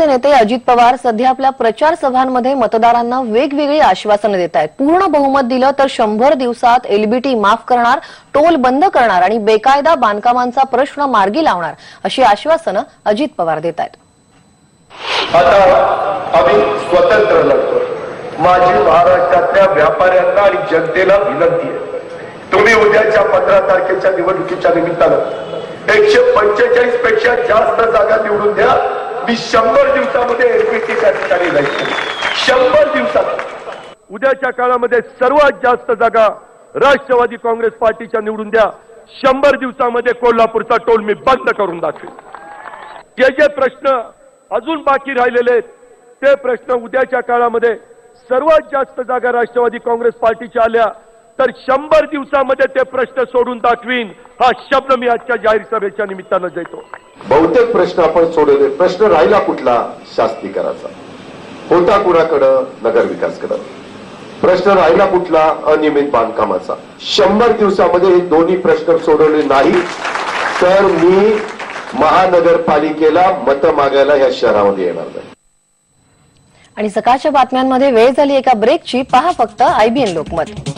काँग्रेसचे नेते अजित पवार सध्या आपल्या प्रचार सभांमध्ये मतदारांना वेगवेगळी आश्वासनं देत आहेत. पूर्ण बहुमत दिलं तर शंभर दिवसात एलबीटी माफ करणार टोल बंद करणार आणि बेकायदा बांधकामांचा प्रश्न मार्गी लावणार अशी आश्वासनं अजित पवार देत आहेत. आता आम्ही स्वतंत्र लढतो. माझी महाराष्ट्रातल्या व्यापाऱ्यांना आणि जनतेला विनंती आहे. तुम्ही उद्याच्या पंधरा तारखेच्या निवडणुकीच्या निमित्तानं एकशे पंचेचाळीसपेक्षा जास्त जागा निवडून द्या. मी शंभर दिवसामध्ये एलपीटी त्या ठिकाणी शंभर दिवसात. उद्याच्या काळामध्ये सर्वात जास्त जागा राष्ट्रवादी काँग्रेस पार्टीच्या निवडून द्या. शंभर दिवसामध्ये कोल्हापूरचा टोल मी बंद करून दाखवेल जे जे प्रश्न अजून बाकी राहिलेले आहेत ते प्रश्न उद्याच्या काळामध्ये सर्वात जास्त जागा राष्ट्रवादी काँग्रेस पार्टीच्या आल्या. तर शंभर दिवसामध्ये ते प्रश्न सोडून दाखवीन. हा शब्द मी आजच्या जाहीर सभेच्या निमित्तानं देतो. बहुतेक प्रश्न आपण सोडवले. प्रश्न राहिला कुठला? शास्त्रीकराचा होता कुणाकडं? नगर विकासकडं. प्रश्न राहिला कुठला? अनियमित बांधकामाचा. शंभर दिवसामध्ये हे दोन्ही प्रश्न सोडवले नाही तर मी महानगरपालिकेला मतं मागायला या शहरामध्ये येणार नाही. आणि सकाळच्या बातम्यांमध्ये वेळ झाली एका ब्रेकची पहा फक्त आयबीएन लोकमत.